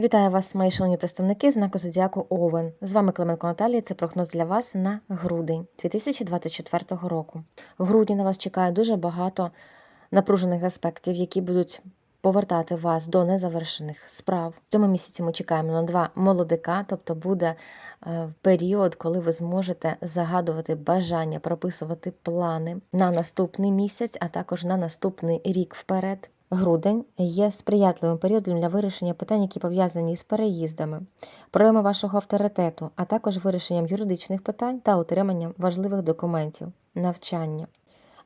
Вітаю вас, мої шановні представники знаку Зодіаку Овен. З вами Клименко Наталія. Це прогноз для вас на грудень 2024 року. В грудні на вас чекає дуже багато напружених аспектів, які будуть повертати вас до незавершених справ. В цьому місяці ми чекаємо на два молодика, тобто буде е, період, коли ви зможете загадувати бажання, прописувати плани на наступний місяць, а також на наступний рік вперед. Грудень є сприятливим періодом для вирішення питань, які пов'язані з переїздами, проявами вашого авторитету, а також вирішенням юридичних питань та отриманням важливих документів, навчання.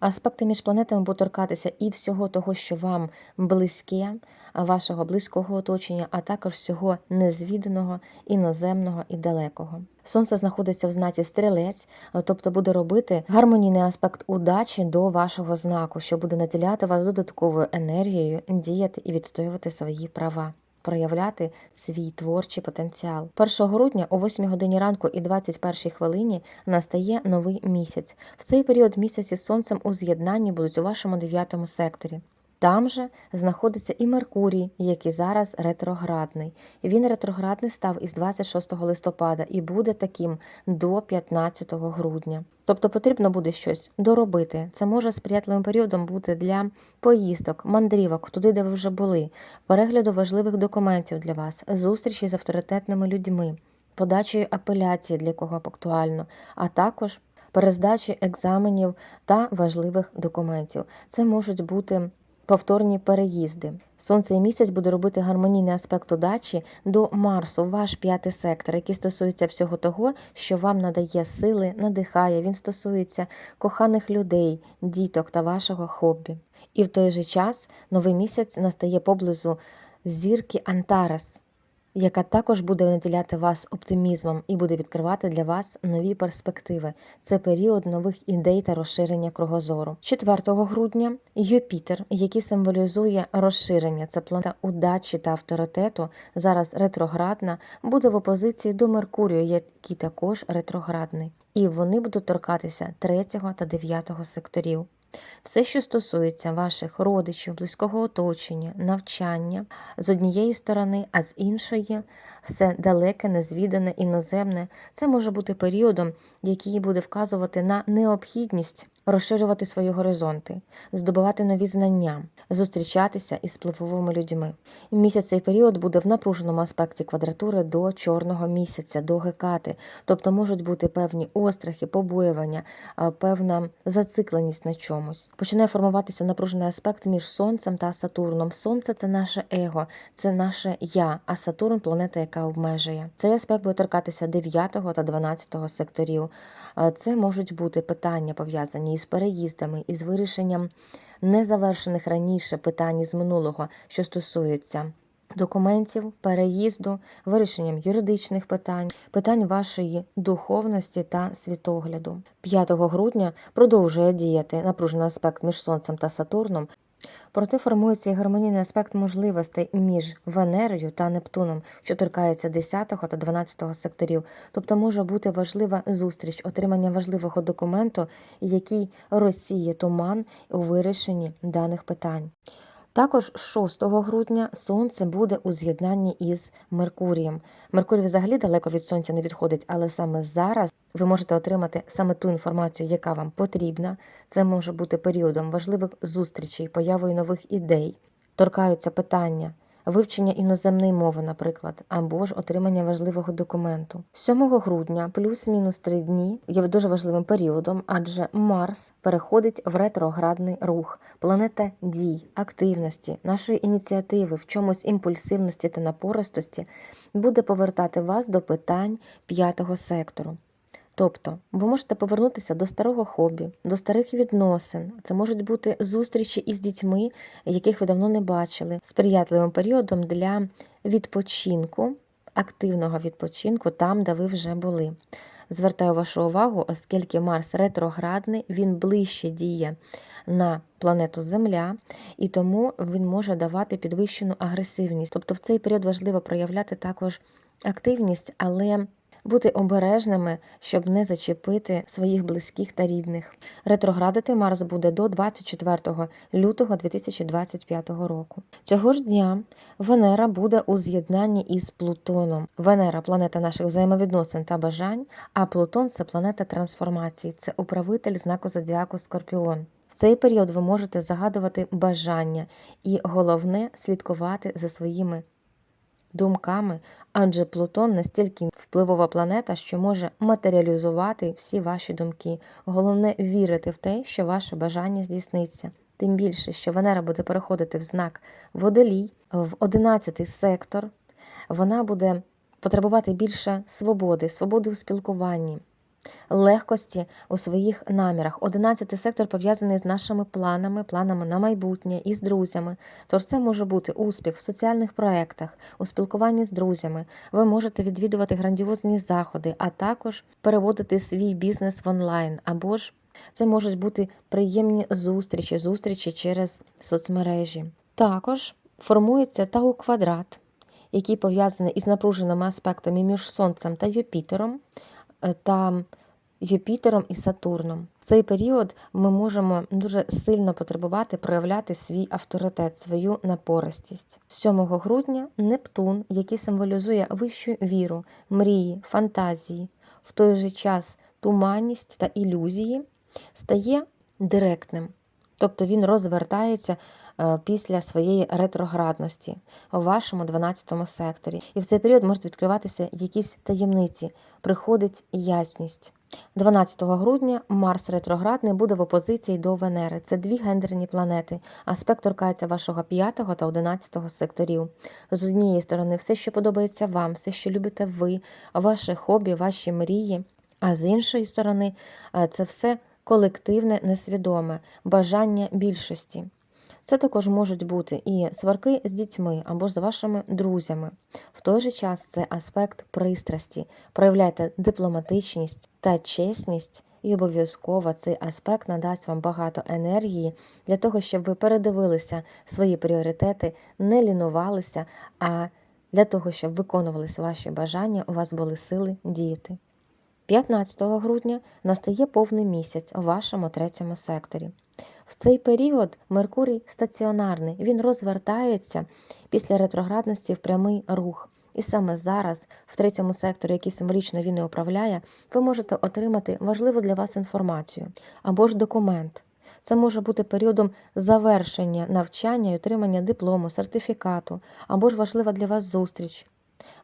Аспекти між планетами будуть торкатися і всього того, що вам близьке, вашого близького оточення, а також всього незвіданого, іноземного і далекого. Сонце знаходиться в знаці стрілець, тобто буде робити гармонійний аспект удачі до вашого знаку, що буде наділяти вас додатковою енергією, діяти і відстоювати свої права. Проявляти свій творчий потенціал 1 грудня о 8 годині ранку і 21 хвилині настає новий місяць. В цей період місяці з сонцем у з'єднанні будуть у вашому дев'ятому секторі. Там же знаходиться і Меркурій, який зараз ретроградний. Він ретроградний став із 26 листопада і буде таким до 15 грудня. Тобто потрібно буде щось доробити. Це може сприятливим періодом бути для поїздок, мандрівок, туди, де ви вже були, перегляду важливих документів для вас, зустрічі з авторитетними людьми, подачею апеляції, для кого актуально, а також перездачі екзаменів та важливих документів. Це можуть бути повторні переїзди. Сонце і місяць буде робити гармонійний аспект удачі до Марсу, ваш п'ятий сектор, який стосується всього того, що вам надає сили, надихає. Він стосується коханих людей, діток та вашого хобі. І в той же час новий місяць настає поблизу зірки Антарес яка також буде наділяти вас оптимізмом і буде відкривати для вас нові перспективи. Це період нових ідей та розширення кругозору. 4 грудня Юпітер, який символізує розширення, це планета удачі та авторитету, зараз ретроградна, буде в опозиції до Меркурію, який також ретроградний. І вони будуть торкатися 3 та 9 секторів. Все, що стосується ваших родичів, близького оточення, навчання з однієї сторони, а з іншої все далеке, незвідане, іноземне, це може бути періодом, який буде вказувати на необхідність розширювати свої горизонти, здобувати нові знання, зустрічатися із впливовими людьми. Місяць цей період буде в напруженому аспекті квадратури до чорного місяця, до гекати, тобто можуть бути певні острахи, побоювання, певна зацикленість на чомусь. Починає формуватися напружений аспект між Сонцем та Сатурном. Сонце це наше его, це наше я, а Сатурн планета, яка обмежує. Цей аспект буде торкатися 9 та 12 секторів. Це можуть бути питання пов'язані із переїздами, із вирішенням незавершених раніше питань з минулого, що стосуються. Документів, переїзду, вирішенням юридичних питань, питань вашої духовності та світогляду. 5 грудня продовжує діяти напружений аспект між Сонцем та Сатурном, Проте формується і гармонійний аспект можливостей між Венерою та Нептуном, що торкається 10 та 12 секторів. Тобто може бути важлива зустріч, отримання важливого документу, який розсіє туман у вирішенні даних питань. Також 6 грудня сонце буде у з'єднанні із Меркурієм. Меркурій взагалі далеко від сонця не відходить, але саме зараз ви можете отримати саме ту інформацію, яка вам потрібна. Це може бути періодом важливих зустрічей, появою нових ідей, торкаються питання. Вивчення іноземної мови, наприклад, або ж отримання важливого документу. 7 грудня, плюс-мінус 3 дні, є дуже важливим періодом, адже Марс переходить в ретроградний рух, планета дій, активності, нашої ініціативи, в чомусь імпульсивності та напористості буде повертати вас до питань п'ятого сектору. Тобто ви можете повернутися до старого хобі, до старих відносин. Це можуть бути зустрічі із дітьми, яких ви давно не бачили, сприятливим періодом для відпочинку, активного відпочинку там, де ви вже були. Звертаю вашу увагу, оскільки Марс ретроградний, він ближче діє на планету Земля, і тому він може давати підвищену агресивність. Тобто в цей період важливо проявляти також активність, але бути обережними, щоб не зачепити своїх близьких та рідних. Ретроградити Марс буде до 24 лютого 2025 року. Цього ж дня Венера буде у з'єднанні із Плутоном. Венера планета наших взаємовідносин та бажань, а Плутон це планета трансформації, це управитель знаку зодіаку Скорпіон. В цей період ви можете загадувати бажання і головне слідкувати за своїми думками, адже Плутон настільки впливова планета, що може матеріалізувати всі ваші думки. Головне вірити в те, що ваше бажання здійсниться. Тим більше, що Венера буде переходити в знак водолій, в 11 сектор, вона буде потребувати більше свободи, свободи у спілкуванні, легкості у своїх намірах. Одинадцятий сектор пов'язаний з нашими планами, планами на майбутнє і з друзями. Тож це може бути успіх в соціальних проєктах, у спілкуванні з друзями. Ви можете відвідувати грандіозні заходи, а також переводити свій бізнес в онлайн або ж. Це можуть бути приємні зустрічі, зустрічі через соцмережі. Також формується тау квадрат, який пов'язаний із напруженими аспектами між Сонцем та Юпітером та Юпітером і Сатурном. В цей період ми можемо дуже сильно потребувати проявляти свій авторитет, свою напористість. 7 грудня Нептун, який символізує вищу віру, мрії, фантазії, в той же час туманність та ілюзії, стає директним. Тобто він розвертається е, після своєї ретроградності у вашому 12 секторі. І в цей період можуть відкриватися якісь таємниці, приходить ясність. 12 грудня Марс ретроградний буде в опозиції до Венери. Це дві гендерні планети. Аспект торкається вашого 5 та 11 секторів. З однієї сторони, все, що подобається вам, все, що любите ви, ваше хобі, ваші мрії. А з іншої сторони, е, це все колективне, несвідоме, бажання більшості. Це також можуть бути і сварки з дітьми або з вашими друзями. В той же час це аспект пристрасті. Проявляйте дипломатичність та чесність, і обов'язково цей аспект надасть вам багато енергії для того, щоб ви передивилися свої пріоритети, не лінувалися, а для того, щоб виконувалися ваші бажання, у вас були сили діяти. 15 грудня настає повний місяць у вашому третьому секторі. В цей період Меркурій стаціонарний, він розвертається після ретроградності в прямий рух. І саме зараз, в третьому секторі, який символічно він і управляє, ви можете отримати важливу для вас інформацію або ж документ. Це може бути періодом завершення навчання і отримання диплому, сертифікату, або ж важлива для вас зустріч.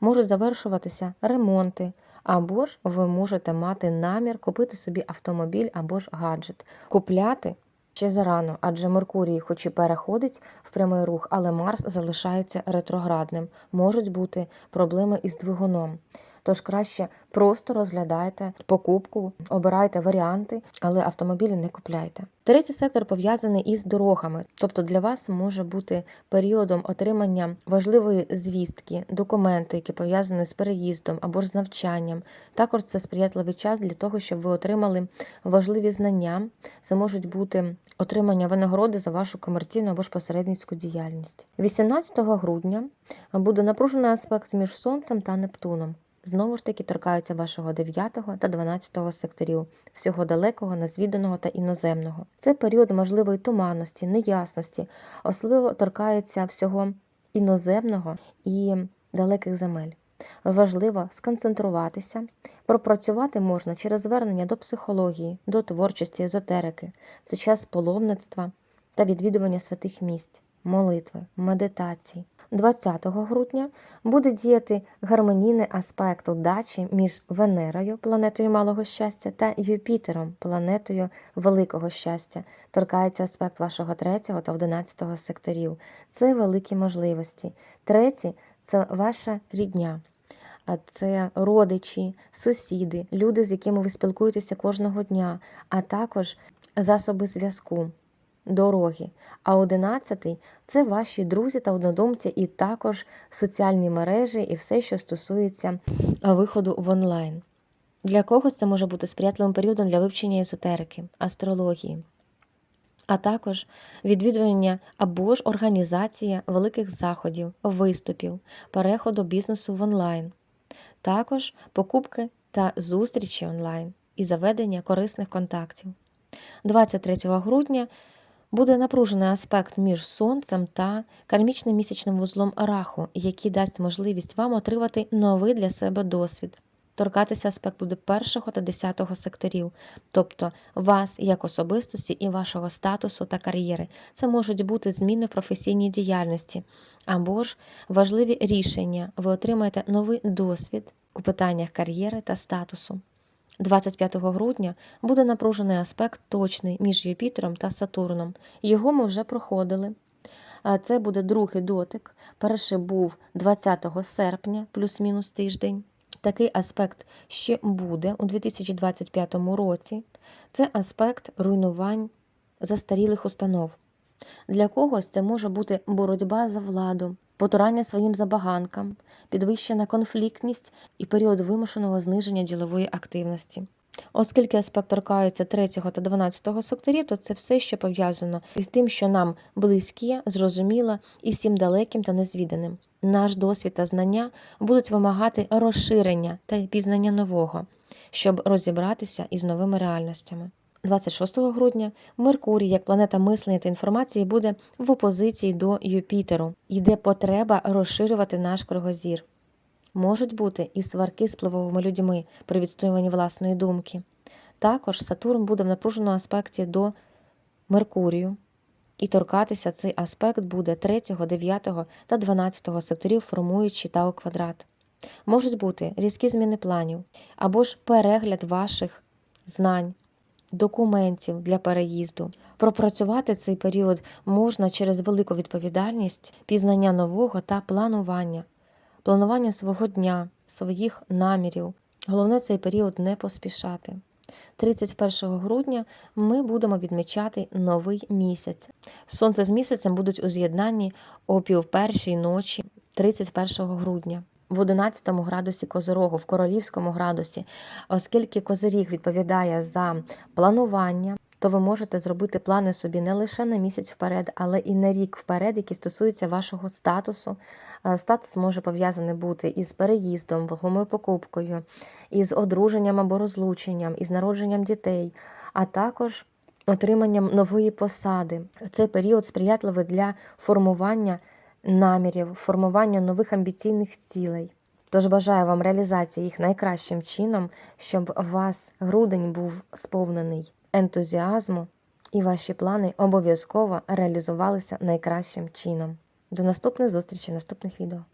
Можуть завершуватися ремонти, або ж ви можете мати намір купити собі автомобіль або ж гаджет. Купляти ще зарано, адже Меркурій, хоч і переходить в прямий рух, але Марс залишається ретроградним. Можуть бути проблеми із двигуном. Тож краще просто розглядайте покупку, обирайте варіанти, але автомобілі не купляйте. Третій сектор пов'язаний із дорогами, тобто для вас може бути періодом отримання важливої звістки, документи, які пов'язані з переїздом або ж з навчанням. Також це сприятливий час для того, щоб ви отримали важливі знання. Це можуть бути отримання винагороди за вашу комерційну або ж посередницьку діяльність. 18 грудня буде напружений аспект між Сонцем та Нептуном знову ж таки торкаються вашого 9 та 12 секторів, всього далекого, незвіданого та іноземного. Це період можливої туманності, неясності, особливо торкається всього іноземного і далеких земель. Важливо сконцентруватися, пропрацювати можна через звернення до психології, до творчості, езотерики, це час паломництва та відвідування святих місць, молитви, медитацій. 20 грудня буде діяти гармонійний аспект удачі між Венерою, планетою малого щастя, та Юпітером, планетою великого щастя. Торкається аспект вашого 3 та 11 секторів. Це великі можливості. Третій це ваша рідня. А це родичі, сусіди, люди, з якими ви спілкуєтеся кожного дня, а також засоби зв'язку дороги. А одинадцятий це ваші друзі та однодумці, і також соціальні мережі, і все, що стосується виходу в онлайн. Для когось це може бути сприятливим періодом для вивчення езотерики, астрології, а також відвідування або ж організація великих заходів, виступів, переходу бізнесу в онлайн. також покупки та зустрічі онлайн і заведення корисних контактів. 23 грудня буде напружений аспект між сонцем та кармічним місячним вузлом раху, який дасть можливість вам отримати новий для себе досвід. Торкатися аспект буде першого та десятого секторів, тобто вас як особистості і вашого статусу та кар'єри. Це можуть бути зміни в професійній діяльності або ж важливі рішення. Ви отримаєте новий досвід у питаннях кар'єри та статусу. 25 грудня буде напружений аспект точний між Юпітером та Сатурном. Його ми вже проходили. Це буде другий дотик. Перший був 20 серпня, плюс-мінус тиждень. Такий аспект ще буде у 2025 році. Це аспект руйнувань застарілих установ. Для когось це може бути боротьба за владу, потурання своїм забаганкам, підвищена конфліктність і період вимушеного зниження ділової активності. Оскільки аспект торкається 3 та 12 секторів, то це все, що пов'язано із тим, що нам близьке, зрозуміло і всім далеким та незвіданим. Наш досвід та знання будуть вимагати розширення та пізнання нового, щоб розібратися із новими реальностями. 26 грудня Меркурій, як планета мислення та інформації, буде в опозиції до Юпітеру. Йде потреба розширювати наш кругозір. Можуть бути і сварки з впливовими людьми при відстоюванні власної думки. Також Сатурн буде в напруженому аспекті до Меркурію, і торкатися цей аспект буде 3, 9 та 12 секторів, формуючи Тау квадрат. Можуть бути різкі зміни планів або ж перегляд ваших знань, документів для переїзду. Пропрацювати цей період можна через велику відповідальність, пізнання нового та планування, планування свого дня, своїх намірів. Головне цей період не поспішати. 31 грудня ми будемо відмічати новий місяць. Сонце з місяцем будуть у з'єднанні о півпершій ночі 31 грудня. В 11 градусі Козирогу, в королівському градусі, оскільки Козиріг відповідає за планування, то ви можете зробити плани собі не лише на місяць вперед, але і на рік вперед, які стосуються вашого статусу. Е, Статус може пов'язаний бути із переїздом, вагомою покупкою, із одруженням або розлученням, із народженням дітей, а також отриманням нової посади. Цей період сприятливий для формування намірів, формування нових амбіційних цілей. Тож бажаю вам реалізації їх найкращим чином, щоб вас грудень був сповнений ентузіазму, і ваші плани обов'язково реалізувалися найкращим чином. До наступних зустрічей, наступних відео.